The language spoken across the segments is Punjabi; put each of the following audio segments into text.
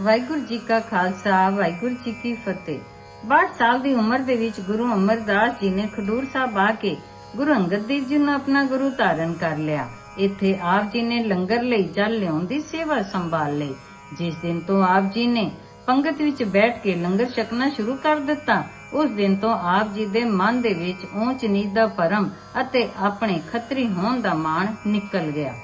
ਵਾਹਿਗੁਰੂ ਜੀ ਕਾ ਖਾਲਸਾ, ਵਾਹਿਗੁਰੂ ਜੀ ਕੀ ਫਤਿਹ। 62 ਸਾਲ ਦੀ ਉਮਰ ਦੇ ਵਿੱਚ ਗੁਰੂ ਅਮਰਦਾਸ ਜੀ ਨੇ ਖਡੂਰ ਸਾਹਿਬ ਆ ਕੇ ਗੁਰੂ ਅੰਗਦ ਦੇਵ ਜੀ ਨੂੰ ਆਪਣਾ ਗੁਰੂ ਧਾਰਨ ਕਰ ਲਿਆ। ਇੱਥੇ ਆਪ ਜੀ ਨੇ ਲੰਗਰ ਲਈ ਜਲ ਲਿਆਉਣ ਦੀ ਸੇਵਾ ਸੰਭਾਲ ਲਈ। ਜਿਸ ਦਿਨ ਤੋਂ ਆਪ ਜੀ ਨੇ ਪੰਗਤ ਵਿੱਚ ਬੈਠ ਕੇ ਲੰਗਰ ਛਕਣਾ ਸ਼ੁਰੂ ਕਰ ਦਿੱਤਾ, ਉਸ ਦਿਨ ਤੋਂ ਆਪ ਜੀ ਦੇ ਮਨ ਦੇ ਵਿੱਚ ਊਂਚ ਨੀਚ ਦਾ ਭਰਮ ਅਤੇ ਆਪਣੇ ਖੱਤਰੀ ਹੋਣ ਦਾ ਮਾਣ ਨਿਕਲ ਗਿਆ।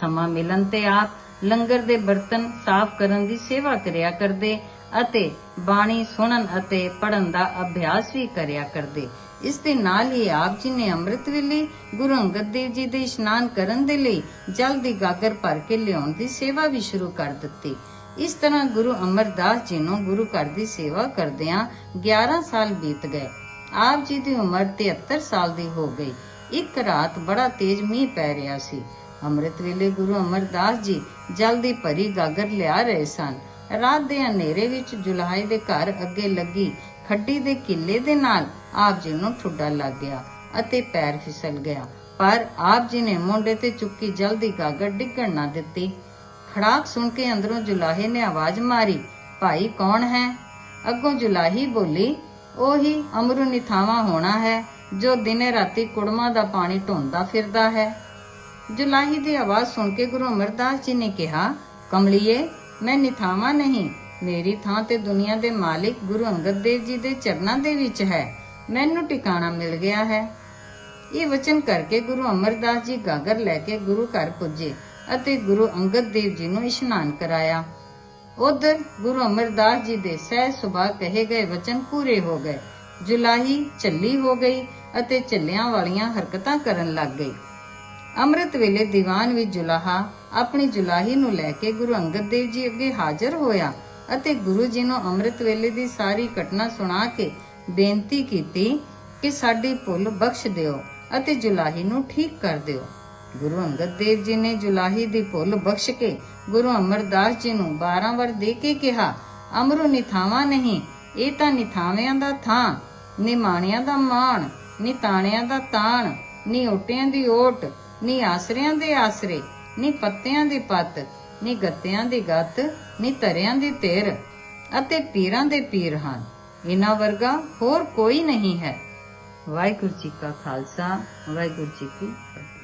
ਸਮਾਂ ਮਿਲਣ ਤੇ ਆਪ ਲੰਗਰ ਦੇ ਬਰਤਨ ਸਾਫ਼ ਕਰਨ ਦੀ ਸੇਵਾ ਕਰਿਆ ਕਰਦੇ ਅਤੇ ਬਾਣੀ ਸੁਣਨ ਅਤੇ ਪੜਨ ਦਾ ਅਭਿਆਸ ਵੀ ਕਰਿਆ ਕਰਦੇ। ਇਸ ਦੇ ਨਾਲ ਹੀ ਆਪ ਜੀ ਨੇ ਅੰਮ੍ਰਿਤ ਵੇਲੇ ਗੁਰੂ ਅੰਗਦ ਦੇਵ ਜੀ ਦੇ ਇਸ਼ਨਾਨ ਕਰਨ ਦੇ ਲਈ ਜਲ ਦੀ ਗਾਗਰ ਭਰ ਕੇ ਲਿਆਉਣ ਦੀ ਸੇਵਾ ਵੀ ਸ਼ੁਰੂ ਕਰ ਦਿੱਤੀ। ਇਸ ਤਰ੍ਹਾਂ ਗੁਰੂ ਅਮਰਦਾਸ ਜੀ ਨੂੰ ਗੁਰੂ ਘਰ ਦੀ ਸੇਵਾ ਕਰਦਿਆਂ 11 ਸਾਲ ਬੀਤ ਗਏ। ਆਪ ਜੀ ਦੀ ਉਮਰ 73 ਸਾਲ ਦੀ ਹੋ ਗਈ। ਇੱਕ ਰਾਤ ਬੜਾ ਤੇਜ਼ ਮੀਂਹ ਪੈ ਰਿਹਾ ਸੀ। ਅੰਮ੍ਰਿਤ ਵੇਲੇ ਗੁਰੂ ਅਮਰਦਾਸ ਜੀ ਜਲਦੀ ਭਰੀ ਗਾਗਰ ਲਿਆ ਰਹੇ ਸਨ। ਰਾਤ ਦੇ ਹਨੇਰੇ ਵਿੱਚ ਜੁਲਾਈ ਦੇ ਘਰ ਅੱਗੇ ਲੱਗੀ ਖੱਡੀ ਦੇ ਕਿੱਲੇ ਦੇ ਨਾਲ ਆਪ ਜੀ ਨੂੰ ਠੁੱਡਾ ਲੱਗ ਗਿਆ ਅਤੇ ਪੈਰ ਫਿਸਲ ਗਿਆ। ਪਰ ਆਪ ਜੀ ਨੇ ਮੋਢੇ ਤੇ ਚੁੱਕੀ ਜਲ ਦੀ ਗਾਗਰ ਡਿੱਗਣ ਨਾ ਦਿੱਤੀ। ਖੜਾਕ ਸੁਣ ਕੇ ਅੰਦਰੋਂ ਜੁਲਾਹੇ ਨੇ ਆਵਾਜ਼ ਮਾਰੀ, ਭਾਈ ਕੌਣ ਹੈ? ਅੱਗੋਂ ਜੁਲਾਹੀ ਬੋਲੀ, ਉਹੀ ਅਮਰੂ ਨਿਥਾਵਾ ਹੋਣਾ ਹੈ ਜੋ ਦਿਨੇ ਰਾਤੀ ਕੁੜਮਾ ਦਾ ਪਾਣੀ ਢੋਂਦਾ ਫਿਰਦਾ ਹੈ। ਜੁਲਾਹੀ ਦੀ ਆਵਾਜ਼ ਸੁਣ ਕੇ ਗੁਰੂ ਅਮਰਦਾਸ ਜੀ ਨੇ ਕਿਹਾ, ਕਮਲੀਏ, ਮੈਂ ਨਿਥਾਵਾ ਨਹੀਂ। ਮੇਰੀ ਥਾਂ ਤੇ ਦੁਨੀਆ ਦੇ ਮਾਲਿਕ ਗੁਰੂ ਅੰਗਦ ਦੇਵ ਜੀ ਦੇ ਚਰਨਾਂ ਦੇ ਵਿੱਚ ਹੈ। ਮੈਨੂੰ ਟਿਕਾਣਾ ਮਿਲ ਗਿਆ ਹੈ। ਇਹ ਵਚਨ ਕਰਕੇ ਗੁਰੂ ਅਮਰਦਾਸ ਜੀ ਗਾਗਰ ਲੈ ਕੇ ਗੁਰੂ ਘਰ ਪੁੱਜੇ ਅਤੇ ਗੁਰੂ ਅੰਗਦ ਦੇਵ ਜੀ ਨੂੰ ਇਸ਼ਨਾਨ ਕਰਾਇਆ। ਉਧਰ ਗੁਰੂ ਅਮਰਦਾਸ ਜੀ ਦੇ ਸਹਿ ਸੁਭਾਅ ਕਹੇ ਗਏ ਵਚਨ ਪੂਰੇ ਹੋ ਗਏ। ਜੁਲਾਹੀ ਚੱਲੀ ਹੋ ਗਈ ਅਤੇ ਝੱਲਿਆਂ ਵਾਲੀਆਂ ਹਰਕਤਾਂ ਕਰਨ ਲੱਗ ਗਈ। ਅੰਮ੍ਰਿਤ ਵੇਲੇ ਦੀਵਾਨ ਵਿੱਚ ਜੁਲਾਹਾ ਆਪਣੀ ਜੁਲਾਹੀ ਨੂੰ ਲੈ ਕੇ ਗੁਰੂ ਅੰਗਦ ਦੇਵ ਜੀ ਅੱਗੇ ਹਾਜ਼ਰ ਹੋਇਆ ਅਤੇ ਗੁਰੂ ਜੀ ਨੂੰ ਅੰਮ੍ਰਿਤ ਵੇਲੇ ਦੀ ਸਾਰੀ ਘਟਨਾ ਸੁਣਾ ਕੇ ਬੇਨਤੀ ਕੀਤੀ ਕਿ ਸਾਡੀ ਭੁੱਲ ਬਖਸ਼ ਦਿਓ ਅਤੇ ਜੁਲਾਹੀ ਨੂੰ ਠੀਕ ਕਰ ਦਿਓ। ਗੁਰੂ ਅੰਗਦ ਦੇਵ ਜੀ ਨੇ ਜੁਲਾਹੀ ਦੀ ਭੁੱਲ ਬਖਸ਼ ਕੇ ਗੁਰੂ ਅਮਰਦਾਸ ਜੀ ਨੂੰ 12 ਵਰ ਦੇ ਕੇ ਕਿਹਾ ਅਮਰੂ ਨਿਥਾਵਾ ਨਹੀਂ, ਇਹ ਤਾਂ ਨਿਥਾਵਿਆਂ ਦਾ ਥਾਂ ਨਿਮਾਣਿਆਂ ਦਾ ਮਾਣ ਨਿਤਾਣਿਆਂ ਦਾ ਤਾਣ ਨਿਓਟਿਆਂ ਦੀ ਓਟ ਨੀ ਆਸਰਿਆਂ ਦੇ ਆਸਰੇ, ਨੀ ਪੱਤਿਆਂ ਦੀ ਪੱਤ, ਨੀ ਗੱਤਿਆਂ ਦੀ ਗੱਤ, ਨੀ ਧਰਿਆਂ ਦੀ ਧਿਰ ਅਤੇ ਪੀਰਾਂ ਦੇ ਪੀਰ ਹਨ। ਇਹਨਾਂ ਵਰਗਾ ਹੋਰ ਕੋਈ ਨਹੀਂ ਹੈ। ਵਾਹਿਗੁਰੂ ਜੀ ਕਾ ਖਾਲਸਾ, ਵਾਹਿਗੁਰੂ ਜੀ ਕੀ ਫਤਿਹ।